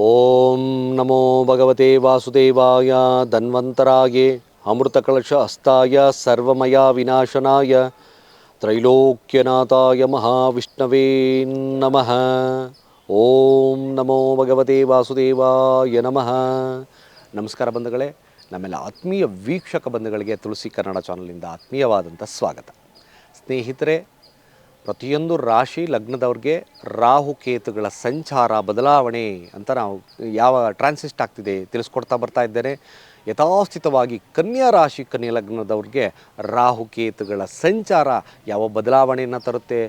ಓಂ ನಮೋ ಭಗವತೆ ವಾಸುದೇವಾಯ ಧನ್ವಂತರಾಯ. ಅಮೃತಕಲಶ ಹಸ್ತಾಯ ಸರ್ವಮಯ ವಿನಾಶನಾಯ. ತ್ರೈಲೋಕ್ಯನಾಥಾಯ ಮಹಾವಿಷ್ಣವೇ ನಮಃ. ಓಂ ನಮೋ ಭಗವತೆ ವಾಸುದೇವಾಯ ನಮಃ. ನಮಸ್ಕಾರ ಬಂಧುಗಳೇ, ನಮ್ಮೆಲ್ಲ ಆತ್ಮೀಯ ವೀಕ್ಷಕ ಬಂಧುಗಳಿಗೆ ತುಳಸಿ ಕನ್ನಡ ಚಾನಲಿಂದ ಆತ್ಮೀಯವಾದಂಥ ಸ್ವಾಗತ. ಸ್ನೇಹಿತರೆ ಪ್ರತಿಯೊಂದು ರಾಶಿ ಲಗ್ನದವ್ರಿಗೆ ರಾಹು ಕೇತುಗಳ ಸಂಚಾರ ಬದಲಾವಣೆ ಅಂತ ನಾವು ಯಾವ ಟ್ರಾನ್ಸಿಸ್ಟ್ ಆಗ್ತಿದೆ ತಿಳಿಸ್ಕೊಡ್ತಾ ಬರ್ತಾ ಇದ್ದೇನೆ. ಯಥಾಸ್ಥಿತವಾಗಿ ಕನ್ಯಾ ರಾಶಿ ಕನ್ಯಾ ಲಗ್ನದವ್ರಿಗೆ ರಾಹುಕೇತುಗಳ ಸಂಚಾರ ಯಾವ ಬದಲಾವಣೆಯನ್ನು ತರುತ್ತೆ?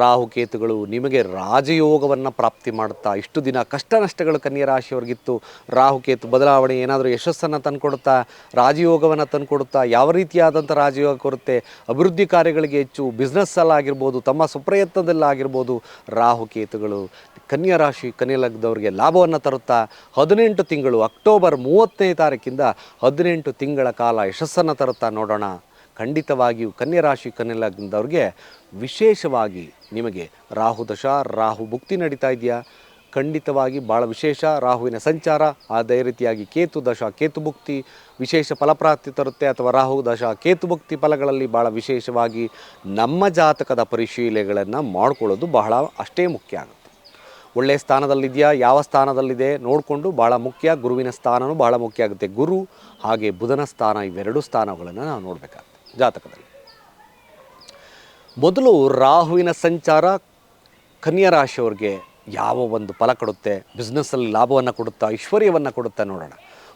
ರಾಹುಕೇತುಗಳು ನಿಮಗೆ ರಾಜಯೋಗವನ್ನು ಪ್ರಾಪ್ತಿ ಮಾಡುತ್ತಾ ಇಷ್ಟು ದಿನ ಕಷ್ಟ ನಷ್ಟಗಳು ಕನ್ಯಾ ರಾಶಿಯವ್ರಿಗಿತ್ತು. ರಾಹುಕೇತು ಬದಲಾವಣೆ ಏನಾದರೂ ಯಶಸ್ಸನ್ನು ತಂದುಕೊಡುತ್ತಾ, ರಾಜಯೋಗವನ್ನು ತಂದುಕೊಡುತ್ತಾ ಯಾವ ರೀತಿಯಾದಂಥ ರಾಜಯೋಗ ಕೊರುತ್ತೆ? ಅಭಿವೃದ್ಧಿ ಕಾರ್ಯಗಳಿಗೆ ಹೆಚ್ಚು ಬಿಸ್ನೆಸ್ಸಲ್ಲಾಗಿರ್ಬೋದು ತಮ್ಮ ಸುಪ್ರಯತ್ನದಲ್ಲಾಗಿರ್ಬೋದು ರಾಹುಕೇತುಗಳು ಕನ್ಯಾ ರಾಶಿ ಕನ್ಯಾ ಲಗ್ನದವ್ರಿಗೆ ಲಾಭವನ್ನು ತರುತ್ತಾ, ಹದಿನೆಂಟು ತಿಂಗಳು ಅಕ್ಟೋಬರ್ ಮೂವತ್ತನೇ ತಾರೀಕಿಂದ ಹದಿನೆಂಟು ತಿಂಗಳ ಕಾಲ ಯಶಸ್ಸನ್ನು ತರುತ್ತಾ ನೋಡೋಣ. ಖಂಡಿತವಾಗಿಯೂ ಕನ್ಯರಾಶಿ ರಾಶಿ ಕನ್ಯಾ ವಿಶೇಷವಾಗಿ ನಿಮಗೆ ರಾಹು ದಶ, ರಾಹು ಭುಕ್ತಿ ನಡೀತಾ ಇದೆಯಾ? ಖಂಡಿತವಾಗಿ ಭಾಳ ವಿಶೇಷ. ರಾಹುವಿನ ಸಂಚಾರ, ಅದೇ ರೀತಿಯಾಗಿ ಕೇತು ದಶ, ಕೇತು ಭುಕ್ತಿ ವಿಶೇಷ ಫಲಪ್ರಾಪ್ತಿ ತರುತ್ತೆ ಅಥವಾ ರಾಹು ದಶ, ಕೇತು ಭುಕ್ತಿ ಫಲಗಳಲ್ಲಿ ಭಾಳ ವಿಶೇಷವಾಗಿ ನಮ್ಮ ಜಾತಕದ ಪರಿಶೀಲನೆಗಳನ್ನು ಮಾಡಿಕೊಳ್ಳೋದು ಬಹಳ ಅಷ್ಟೇ ಮುಖ್ಯ. ಒಳ್ಳೆಯ ಸ್ಥಾನದಲ್ಲಿದೆಯಾ? ಯಾವ ಸ್ಥಾನದಲ್ಲಿದೆ? ನೋಡಿಕೊಂಡು ಭಾಳ ಮುಖ್ಯ. ಗುರುವಿನ ಸ್ಥಾನವೂ ಭಾಳ ಮುಖ್ಯ ಆಗುತ್ತೆ. ಗುರು ಹಾಗೆ ಬುಧನ ಸ್ಥಾನ ಇವೆರಡು ಸ್ಥಾನಗಳನ್ನು ನಾವು ನೋಡಬೇಕಾಗುತ್ತೆ. ಜಾತಕದಲ್ಲಿ. ಮೊದಲು ರಾಹುವಿನ ಸಂಚಾರ ಕನ್ಯಾ ರಾಶಿಯವ್ರಿಗೆ ಯಾವ ಒಂದು ಫಲ ಕೊಡುತ್ತೆ? ಬಿಸ್ನೆಸ್ಸಲ್ಲಿ ಲಾಭವನ್ನು ಕೊಡುತ್ತಾ? ಐಶ್ವರ್ಯವನ್ನು ಕೊಡುತ್ತಾ ನೋಡೋಣ.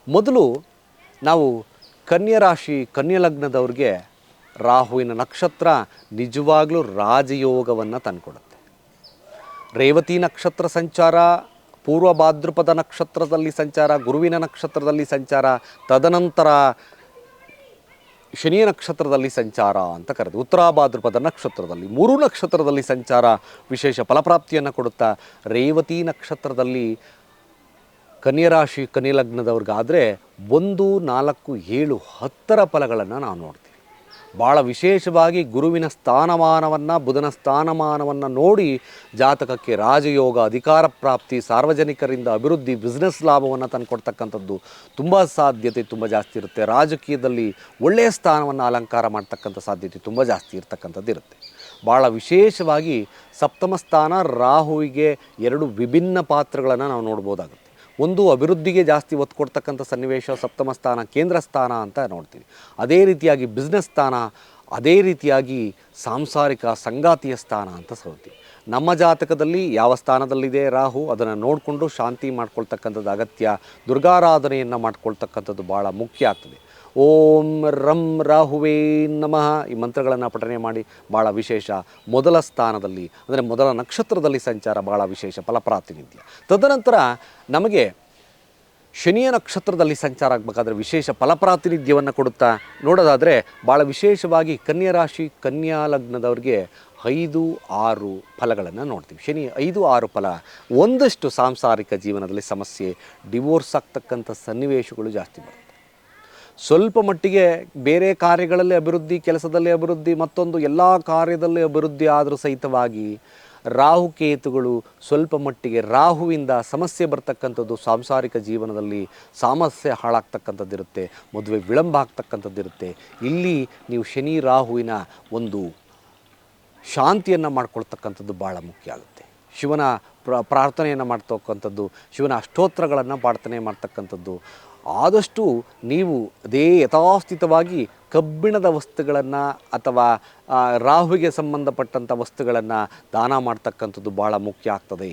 ಮೊದಲು ನಾವು ಕನ್ಯಾ ರಾಶಿ, ಕನ್ಯಾ ಲಗ್ನದವ್ರಿಗೆ ರಾಹುವಿನ ನಕ್ಷತ್ರ ನಿಜವಾಗಲೂ ರಾಜಯೋಗವನ್ನು ತಂದುಕೊಡುತ್ತೆ. ರೇವತಿ ನಕ್ಷತ್ರ ಸಂಚಾರ, ಪೂರ್ವ ಭಾದ್ರಪದ ನಕ್ಷತ್ರದಲ್ಲಿ ಸಂಚಾರ, ಗುರುವಿನ ನಕ್ಷತ್ರದಲ್ಲಿ ಸಂಚಾರ, ತದನಂತರ ಶನಿಯ ನಕ್ಷತ್ರದಲ್ಲಿ ಸಂಚಾರ ಅಂತ ಕರೆದು ಉತ್ತರ ಭಾದ್ರಪದ ನಕ್ಷತ್ರದಲ್ಲಿ ಮೂರು ನಕ್ಷತ್ರದಲ್ಲಿ ಸಂಚಾರ ವಿಶೇಷ ಫಲಪ್ರಾಪ್ತಿಯನ್ನು ಕೊಡುತ್ತಾ ರೇವತಿ ನಕ್ಷತ್ರದಲ್ಲಿ ಕನ್ಯರಾಶಿ ಕನ್ಯಲಗ್ನದವ್ರಿಗಾದರೆ ಒಂದು ನಾಲ್ಕು ಏಳು ಹತ್ತರ ಫಲಗಳನ್ನು ನಾವು ನೋಡ್ತೀವಿ ಭಾಳ ವಿಶೇಷವಾಗಿ ಗುರುವಿನ ಸ್ಥಾನಮಾನವನ್ನು, ಬುಧನ ಸ್ಥಾನಮಾನವನ್ನು ನೋಡಿ ಜಾತಕಕ್ಕೆ ರಾಜಯೋಗ, ಅಧಿಕಾರ ಪ್ರಾಪ್ತಿ, ಸಾರ್ವಜನಿಕರಿಂದ ಅಭಿವೃದ್ಧಿ ಬಿಸ್ನೆಸ್ ಲಾಭವನ್ನು ತಂದುಕೊಡ್ತಕ್ಕಂಥದ್ದು ತುಂಬ ಸಾಧ್ಯತೆ ತುಂಬ ಜಾಸ್ತಿ ಇರುತ್ತೆ. ರಾಜಕೀಯದಲ್ಲಿ ಒಳ್ಳೆಯ ಸ್ಥಾನವನ್ನು ಅಲಂಕಾರ ಮಾಡ್ತಕ್ಕಂಥ ಸಾಧ್ಯತೆ ತುಂಬ ಜಾಸ್ತಿ ಇರ್ತಕ್ಕಂಥದ್ದು ಇರುತ್ತೆ. ಭಾಳ ವಿಶೇಷವಾಗಿ ಸಪ್ತಮ ಸ್ಥಾನ ರಾಹುವಿಗೆ ಎರಡು ವಿಭಿನ್ನ ಪಾತ್ರಗಳನ್ನು ನಾವು ನೋಡ್ಬೋದಾಗುತ್ತೆ. ಒಂದು ಅಭಿವೃದ್ಧಿಗೆ ಜಾಸ್ತಿ ಒತ್ತು ಕೊಡ್ತಕ್ಕಂಥ ಸನ್ನಿವೇಶ, ಸಪ್ತಮ ಸ್ಥಾನ, ಕೇಂದ್ರ ಸ್ಥಾನ ಅಂತ ನೋಡ್ತೀವಿ ಅದೇ ರೀತಿಯಾಗಿ ಬಿಸ್ನೆಸ್ ಸ್ಥಾನ, ಅದೇ ರೀತಿಯಾಗಿ ಸಾಂಸಾರಿಕ ಸಂಗಾತಿಯ ಸ್ಥಾನ ಅಂತ ಸೋತೀವಿ ನಮ್ಮ ಜಾತಕದಲ್ಲಿ ಯಾವ ಸ್ಥಾನದಲ್ಲಿದೆ ರಾಹು, ಅದನ್ನು ನೋಡಿಕೊಂಡು ಶಾಂತಿ ಮಾಡ್ಕೊಳ್ತಕ್ಕಂಥದ್ದು ಅಗತ್ಯ, ದುರ್ಗಾರಾಧನೆಯನ್ನು ಮಾಡ್ಕೊಳ್ತಕ್ಕಂಥದ್ದು ಭಾಳ ಮುಖ್ಯ ಆಗ್ತದೆ. ಓಂ ರಂ ರಾಹುವೇ ನಮಃ. ಈ ಮಂತ್ರಗಳನ್ನು ಪಠನೆ ಮಾಡಿ ಭಾಳ ವಿಶೇಷ. ಮೊದಲ ಸ್ಥಾನದಲ್ಲಿ, ಅಂದರೆ ಮೊದಲ ನಕ್ಷತ್ರದಲ್ಲಿ ಸಂಚಾರ ಭಾಳ ವಿಶೇಷ ಫಲಪ್ರಾತಿನಿಧ್ಯ ತದನಂತರ ನಮಗೆ ಶನಿಯ ನಕ್ಷತ್ರದಲ್ಲಿ ಸಂಚಾರ ಆಗಬೇಕಾದ್ರೆ ವಿಶೇಷ ಫಲಪ್ರಾತಿನಿಧ್ಯವನ್ನು ಕೊಡುತ್ತಾ, ನೋಡೋದಾದರೆ ಭಾಳ ವಿಶೇಷವಾಗಿ ಕನ್ಯಾ ರಾಶಿ, ಕನ್ಯಾ ಲಗ್ನದವ್ರಿಗೆ ಐದು, ಆರು ಫಲಗಳನ್ನು ನೋಡ್ತೀವಿ. ಶನಿ ಐದು, ಆರು ಫಲ. ಒಂದಷ್ಟು ಸಾಂಸಾರಿಕ ಜೀವನದಲ್ಲಿ ಸಮಸ್ಯೆ, ಡಿವೋರ್ಸ್ ಆಗ್ತಕ್ಕಂಥ ಸನ್ನಿವೇಶಗಳು ಜಾಸ್ತಿ ಬರುತ್ತೆ. ಸ್ವಲ್ಪ ಮಟ್ಟಿಗೆ ಬೇರೆ ಕಾರ್ಯಗಳಲ್ಲಿ ಅಭಿವೃದ್ಧಿ, ಕೆಲಸದಲ್ಲಿ ಅಭಿವೃದ್ಧಿ, ಮತ್ತೊಂದು ಎಲ್ಲ ಕಾರ್ಯದಲ್ಲಿ ಅಭಿವೃದ್ಧಿ ಆದರೂ ಸಹಿತವಾಗಿ ರಾಹುಕೇತುಗಳು ಸ್ವಲ್ಪ ಮಟ್ಟಿಗೆ ರಾಹುವಿಂದ ಸಮಸ್ಯೆ ಬರ್ತಕ್ಕಂಥದ್ದು ಸಾಂಸಾರಿಕ ಜೀವನದಲ್ಲಿ ಸಮಸ್ಯೆ ಹಾಳಾಗ್ತಕ್ಕಂಥದ್ದಿರುತ್ತೆ, ಮದುವೆ ವಿಳಂಬ ಆಗ್ತಕ್ಕಂಥದ್ದಿರುತ್ತೆ. ಇಲ್ಲಿ ನೀವು ಶನಿ ರಾಹುವಿನ ಒಂದು ಶಾಂತಿಯನ್ನು ಮಾಡ್ಕೊಳ್ತಕ್ಕಂಥದ್ದು ಭಾಳ ಮುಖ್ಯ ಆಗುತ್ತೆ. ಶಿವನ ಪ್ರ, ಪ್ರಾರ್ಥನೆಯನ್ನು ಮಾಡ್ತಕ್ಕಂಥದ್ದು, ಶಿವನ ಅಷ್ಟೋತ್ರಗಳನ್ನು ಪ್ರಾರ್ಥನೆ ಮಾಡ್ತಕ್ಕಂಥದ್ದು ಆದಷ್ಟು ನೀವು ಅದೇ ಯಥಾಸ್ಥಿತವಾಗಿ ಕಬ್ಬಿಣದ ವಸ್ತುಗಳನ್ನು ಅಥವಾ ರಾಹುಗೆ ಸಂಬಂಧಪಟ್ಟಂಥ ವಸ್ತುಗಳನ್ನು ದಾನ ಮಾಡ್ತಕ್ಕಂಥದ್ದು ಭಾಳ ಮುಖ್ಯ ಆಗ್ತದೆ.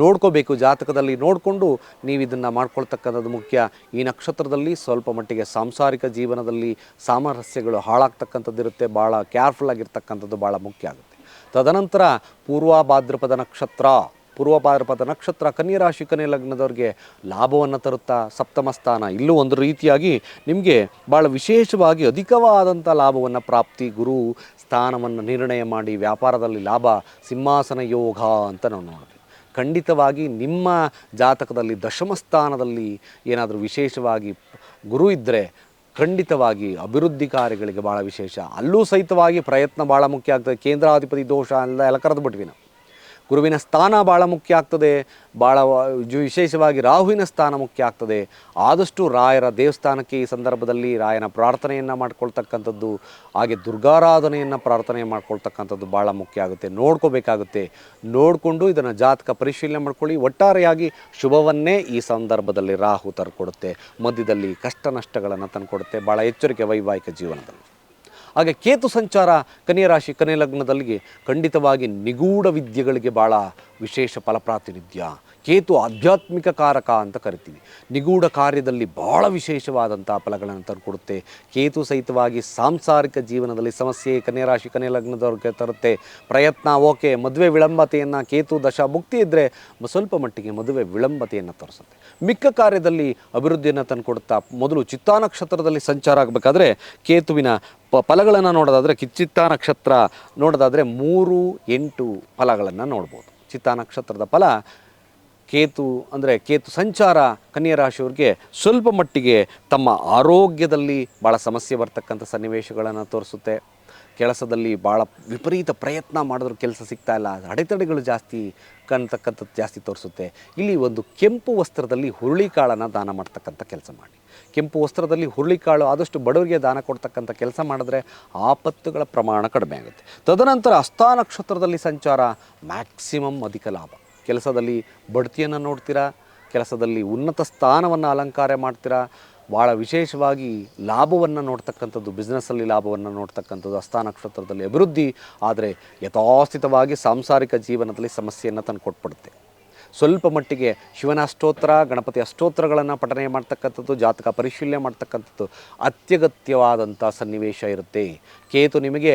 ನೋಡ್ಕೋಬೇಕು, ಜಾತಕದಲ್ಲಿ ನೋಡಿಕೊಂಡು ನೀವು ಇದನ್ನು ಮಾಡ್ಕೊಳ್ತಕ್ಕಂಥದ್ದು ಮುಖ್ಯ. ಈ ನಕ್ಷತ್ರದಲ್ಲಿ ಸ್ವಲ್ಪ ಮಟ್ಟಿಗೆ ಸಾಂಸಾರಿಕ ಜೀವನದಲ್ಲಿ ಸಾಮರಸ್ಯಗಳು ಹಾಳಾಗ್ತಕ್ಕಂಥದ್ದು ಇರುತ್ತೆ ಭಾಳ ಕೇರ್ಫುಲ್ ಆಗಿರ್ತಕ್ಕಂಥದ್ದು ಭಾಳ ಮುಖ್ಯ ಆಗುತ್ತೆ. ತದನಂತರ ಪೂರ್ವ ಭಾದ್ರಪದ ನಕ್ಷತ್ರ. ಪೂರ್ವ ಭಾದ್ರಪದ ನಕ್ಷತ್ರ ಕನ್ಯಾ ರಾಶಿ ಕನ್ಯಾ ಲಗ್ನದವ್ರಿಗೆ ಲಾಭವನ್ನು ತರುತ್ತಾ ಸಪ್ತಮ ಸ್ಥಾನ. ಇಲ್ಲೂ ಒಂದು ರೀತಿಯಾಗಿ ನಿಮಗೆ ಭಾಳ ವಿಶೇಷವಾಗಿ ಅಧಿಕವಾದಂಥ ಲಾಭವನ್ನು ಪ್ರಾಪ್ತಿ, ಗುರು ಸ್ಥಾನವನ್ನು ನಿರ್ಣಯ ಮಾಡಿ ವ್ಯಾಪಾರದಲ್ಲಿ ಲಾಭ, ಸಿಂಹಾಸನ ಯೋಗ ಅಂತ ನಾವು ನೋಡ್ತೀವಿ. ಖಂಡಿತವಾಗಿ ನಿಮ್ಮ ಜಾತಕದಲ್ಲಿ ದಶಮ ಸ್ಥಾನದಲ್ಲಿ ಏನಾದರೂ ವಿಶೇಷವಾಗಿ ಗುರು ಇದ್ದರೆ ಖಂಡಿತವಾಗಿ ಅಭಿವೃದ್ಧಿ ಕಾರ್ಯಗಳಿಗೆ ಭಾಳ ವಿಶೇಷ. ಅಲ್ಲೂ ಸಹಿತವಾಗಿ ಪ್ರಯತ್ನ ಭಾಳ ಮುಖ್ಯ ಆಗ್ತದೆ. ಕೇಂದ್ರಾಧಿಪತಿ ದೋಷ ಎಲ್ಲ ಎಲ್ಲ ಕರೆದು ಬಿಟ್ವಿ ನಾವು. ಗುರುವಿನ ಸ್ಥಾನ ಭಾಳ ಮುಖ್ಯ ಆಗ್ತದೆ. ಭಾಳ ವಿಶೇಷವಾಗಿ ರಾಹುವಿನ ಸ್ಥಾನ ಮುಖ್ಯ ಆಗ್ತದೆ. ಆದಷ್ಟು ರಾಯರ ದೇವಸ್ಥಾನಕ್ಕೆ ಈ ಸಂದರ್ಭದಲ್ಲಿ ರಾಯನ ಪ್ರಾರ್ಥನೆಯನ್ನು ಮಾಡ್ಕೊಳ್ತಕ್ಕಂಥದ್ದು, ಹಾಗೆ ದುರ್ಗಾರಾಧನೆಯನ್ನು ಪ್ರಾರ್ಥನೆ ಮಾಡ್ಕೊಳ್ತಕ್ಕಂಥದ್ದು ಭಾಳ ಮುಖ್ಯ ಆಗುತ್ತೆ. ನೋಡ್ಕೋಬೇಕಾಗುತ್ತೆ. ನೋಡಿಕೊಂಡು ಇದನ್ನು ಜಾತಕ ಪರಿಶೀಲನೆ ಮಾಡ್ಕೊಳ್ಳಿ. ಒಟ್ಟಾರೆಯಾಗಿ ಶುಭವನ್ನೇ ಈ ಸಂದರ್ಭದಲ್ಲಿ ರಾಹು ತರ್ಕೊಡುತ್ತೆ ಮಧ್ಯದಲ್ಲಿ ಕಷ್ಟ ನಷ್ಟಗಳನ್ನು ತಂದುಕೊಡುತ್ತೆ. ಭಾಳ ಎಚ್ಚರಿಕೆ ವೈವಾಹಿಕ ಜೀವನದಲ್ಲಿ. ಹಾಗೆ ಕೇತು ಸಂಚಾರ ಕನ್ಯರಾಶಿ ರಾಶಿ ಕನ್ಯಾ ಲಗ್ನದಲ್ಲಿ ಖಂಡಿತವಾಗಿ ನಿಗೂಢ ವಿದ್ಯೆಗಳಿಗೆ ಭಾಳ ವಿಶೇಷ ಫಲಪ್ರಾತಿನಿಧ್ಯ, ಕೇತು ಆಧ್ಯಾತ್ಮಿಕ ಕಾರಕ ಅಂತ ಕರಿತೀವಿ. ನಿಗೂಢ ಕಾರ್ಯದಲ್ಲಿ ಬಹಳ ವಿಶೇಷವಾದಂಥ ಫಲಗಳನ್ನು ತಂದುಕೊಡುತ್ತೆ. ಕೇತು ಸಹಿತವಾಗಿ ಸಾಂಸಾರಿಕ ಜೀವನದಲ್ಲಿ ಸಮಸ್ಯೆ ಕನ್ಯಾ ರಾಶಿ ಕನ್ಯಾ ಲಗ್ನದವ್ರಿಗೆ ತರುತ್ತೆ. ಪ್ರಯತ್ನ, ಓಕೆ, ಮದುವೆ ವಿಳಂಬತೆಯನ್ನು ಕೇತು ದಶಾ ಮುಕ್ತಿ ಇದ್ದರೆ ಸ್ವಲ್ಪ ಮಟ್ಟಿಗೆ ಮದುವೆ ವಿಳಂಬತೆಯನ್ನು ತರಿಸುತ್ತೆ. ಮಿಕ್ಕ ಕಾರ್ಯದಲ್ಲಿ ಅಭಿವೃದ್ಧಿಯನ್ನು ತಂದುಕೊಡುತ್ತಾ ಮೊದಲು ಚಿತ್ತಾ ನಕ್ಷತ್ರದಲ್ಲಿ ಸಂಚಾರ ಆಗಬೇಕಾದ್ರೆ ಕೇತುವಿನ ಪ ಫಲಗಳನ್ನು ನೋಡೋದಾದರೆ, ಕಿಚ್ಚಿತ್ತ ನಕ್ಷತ್ರ ನೋಡೋದಾದರೆ ಮೂರು ಎಂಟು ಫಲಗಳನ್ನು ನೋಡ್ಬೋದು. ಚಿತ್ತಾ ನಕ್ಷತ್ರದ ಫಲ, ಕೇತು ಅಂದರೆ ಕೇತು ಸಂಚಾರ ಕನ್ಯಾ ರಾಶಿಯವ್ರಿಗೆ ಸ್ವಲ್ಪ ಮಟ್ಟಿಗೆ ತಮ್ಮ ಆರೋಗ್ಯದಲ್ಲಿ ಭಾಳ ಸಮಸ್ಯೆ ಬರ್ತಕ್ಕಂಥ ಸನ್ನಿವೇಶಗಳನ್ನು ತೋರಿಸುತ್ತೆ. ಕೆಲಸದಲ್ಲಿ ಭಾಳ ವಿಪರೀತ ಪ್ರಯತ್ನ ಮಾಡಿದ್ರು ಕೆಲಸ ಸಿಗ್ತಾ ಇಲ್ಲ. ಅಡೆತಡೆಗಳು ಜಾಸ್ತಿ ಕಾಣ್ತಕ್ಕಂಥದ್ದು ಜಾಸ್ತಿ ತೋರಿಸುತ್ತೆ. ಇಲ್ಲಿ ಒಂದು ಕೆಂಪು ವಸ್ತ್ರದಲ್ಲಿ ಹುರುಳಿಕಾಳನ್ನು ದಾನ ಮಾಡ್ತಕ್ಕಂಥ ಕೆಲಸ ಮಾಡಿ. ಕೆಂಪು ವಸ್ತ್ರದಲ್ಲಿ ಹುರುಳಿಕಾಳು ಆದಷ್ಟು ಬಡವರಿಗೆ ದಾನ ಕೊಡ್ತಕ್ಕಂಥ ಕೆಲಸ ಮಾಡಿದ್ರೆ ಆಪತ್ತುಗಳ ಪ್ರಮಾಣ ಕಡಿಮೆ ಆಗುತ್ತೆ. ತದನಂತರ ಅಸ್ಥಾ ನಕ್ಷತ್ರದಲ್ಲಿ ಸಂಚಾರ ಮ್ಯಾಕ್ಸಿಮಮ್ ಅಧಿಕ ಲಾಭ. ಕೆಲಸದಲ್ಲಿ ಬಡ್ತಿಯನ್ನು ನೋಡ್ತೀರಾ? ಕೆಲಸದಲ್ಲಿ ಉನ್ನತ ಸ್ಥಾನವನ್ನು ಅಲಂಕಾರ ಮಾಡ್ತೀರಾ? ಭಾಳ ವಿಶೇಷವಾಗಿ ಲಾಭವನ್ನು ನೋಡ್ತಕ್ಕಂಥದ್ದು ಬಿಸ್ನೆಸ್ಸಲ್ಲಿ ಲಾಭವನ್ನು ನೋಡ್ತಕ್ಕಂಥದ್ದು ಹಸ್ತ ನಕ್ಷತ್ರದಲ್ಲಿ ಅಭಿವೃದ್ಧಿ, ಆದರೆ ಯಥಾಸ್ಥಿತವಾಗಿ ಸಾಂಸಾರಿಕ ಜೀವನದಲ್ಲಿ ಸಮಸ್ಯೆಯನ್ನು ತಂದು ಕೊಟ್ಬಿಡುತ್ತೆ ಸ್ವಲ್ಪ ಮಟ್ಟಿಗೆ ಶಿವನ ಅಷ್ಟೋತ್ರ ಗಣಪತಿ ಅಷ್ಟೋತ್ರಗಳನ್ನು ಪಠನೆ ಮಾಡ್ತಕ್ಕಂಥದ್ದು, ಜಾತಕ ಪರಿಶೀಲನೆ ಮಾಡ್ತಕ್ಕಂಥದ್ದು ಅತ್ಯಗತ್ಯವಾದಂಥ ಸನ್ನಿವೇಶ ಇರುತ್ತೆ. ಕೇತು ನಿಮಗೆ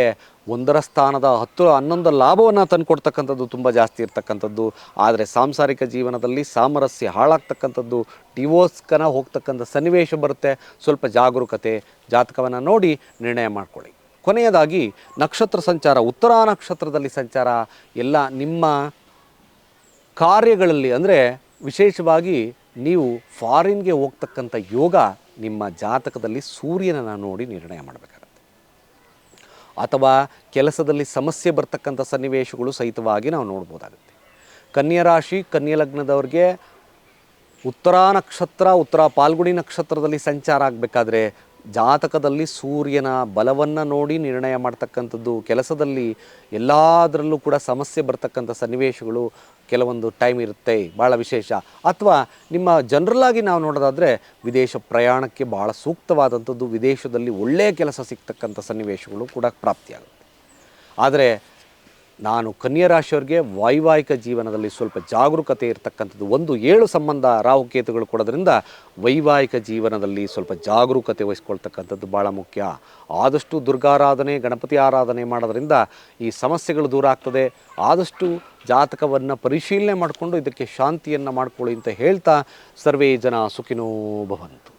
ಒಂದರ ಸ್ಥಾನದ ಹತ್ತು, ಹನ್ನೊಂದು ಲಾಭವನ್ನು ತಂದುಕೊಡ್ತಕ್ಕಂಥದ್ದು ತುಂಬ ಜಾಸ್ತಿ ಇರ್ತಕ್ಕಂಥದ್ದು. ಆದರೆ ಸಾಂಸಾರಿಕ ಜೀವನದಲ್ಲಿ ಸಾಮರಸ್ಯ ಹಾಳಾಗ್ತಕ್ಕಂಥದ್ದು ಟಿವೋಸ್ಕನ ಹೋಗ್ತಕ್ಕಂಥ ಸನ್ನಿವೇಶ ಬರುತ್ತೆ. ಸ್ವಲ್ಪ ಜಾಗರೂಕತೆ, ಜಾತಕವನ್ನು ನೋಡಿ ನಿರ್ಣಯ ಮಾಡಿಕೊಳ್ಳಿ. ಕೊನೆಯದಾಗಿ ನಕ್ಷತ್ರ ಸಂಚಾರ, ಉತ್ತರ ನಕ್ಷತ್ರದಲ್ಲಿ ಸಂಚಾರ, ಎಲ್ಲ ನಿಮ್ಮ ಕಾರ್ಯಗಳಲ್ಲಿ ಅಂದರೆ ವಿಶೇಷವಾಗಿ ನೀವು ಫಾರಿನ್ಗೆ ಹೋಗ್ತಕ್ಕಂಥ ಯೋಗ ನಿಮ್ಮ ಜಾತಕದಲ್ಲಿ ಸೂರ್ಯನನ್ನು ನೋಡಿ ನಿರ್ಣಯ ಮಾಡಬೇಕಾಗತ್ತೆ. ಅಥವಾ ಕೆಲಸದಲ್ಲಿ ಸಮಸ್ಯೆ ಬರ್ತಕ್ಕಂಥ ಸನ್ನಿವೇಶಗಳು ಸಹಿತವಾಗಿ ನಾವು ನೋಡ್ಬೋದಾಗುತ್ತೆ. ಕನ್ಯಾ ರಾಶಿ, ಕನ್ಯಾ ಲಗ್ನದವ್ರಿಗೆ ಉತ್ತರ ನಕ್ಷತ್ರ, ಉತ್ತರ ಪಾಲ್ಗುಣಿ ನಕ್ಷತ್ರದಲ್ಲಿ ಸಂಚಾರ ಆಗಬೇಕಾದ್ರೆ ಜಾತಕದಲ್ಲಿ ಸೂರ್ಯನ ಬಲವನ್ನು ನೋಡಿ ನಿರ್ಣಯ ಮಾಡ್ತಕ್ಕಂಥದ್ದು, ಕೆಲಸದಲ್ಲಿ ಎಲ್ಲದರಲ್ಲೂ ಕೂಡ ಸಮಸ್ಯೆ ಬರ್ತಕ್ಕಂಥ ಸನ್ನಿವೇಶಗಳು ಕೆಲವೊಂದು ಟೈಮ್ ಇರುತ್ತೆ ಭಾಳ ವಿಶೇಷ. ಅಥವಾ ನಿಮ್ಮ ಜನರಲಾಗಿ ನಾವು ನೋಡೋದಾದರೆ ವಿದೇಶ ಪ್ರಯಾಣಕ್ಕೆ ಭಾಳ ಸೂಕ್ತವಾದಂಥದ್ದು, ವಿದೇಶದಲ್ಲಿ ಒಳ್ಳೆಯ ಕೆಲಸ ಸಿಗ್ತಕ್ಕಂಥ ಸನ್ನಿವೇಶಗಳು ಕೂಡ ಪ್ರಾಪ್ತಿಯಾಗುತ್ತೆ. ಆದರೆ ನಾನು ಕನ್ಯಾ ರಾಶಿಯವ್ರಿಗೆ ವೈವಾಹಿಕ ಜೀವನದಲ್ಲಿ ಸ್ವಲ್ಪ ಜಾಗರೂಕತೆ ಇರತಕ್ಕಂಥದ್ದು ಒಂದು ಏಳು ಸಂಬಂಧ ರಾಹುಕೇತುಗಳು ಕೊಡೋದ್ರಿಂದ ವೈವಾಹಿಕ ಜೀವನದಲ್ಲಿ ಸ್ವಲ್ಪ ಜಾಗರೂಕತೆ ವಹಿಸ್ಕೊಳ್ತಕ್ಕಂಥದ್ದು ಭಾಳ ಮುಖ್ಯ. ಆದಷ್ಟು ದುರ್ಗಾರಾಧನೆ, ಗಣಪತಿ ಆರಾಧನೆ ಮಾಡೋದ್ರಿಂದ ಈ ಸಮಸ್ಯೆಗಳು ದೂರ ಆಗ್ತದೆ. ಆದಷ್ಟು ಜಾತಕವನ್ನು ಪರಿಶೀಲನೆ ಮಾಡಿಕೊಂಡು ಇದಕ್ಕೆ ಶಾಂತಿಯನ್ನು ಮಾಡ್ಕೊಳ್ಳಿ ಅಂತ ಹೇಳ್ತಾ ಸರ್ವೇ ಜನ ಸುಖಿನೋ ಭವಂತು.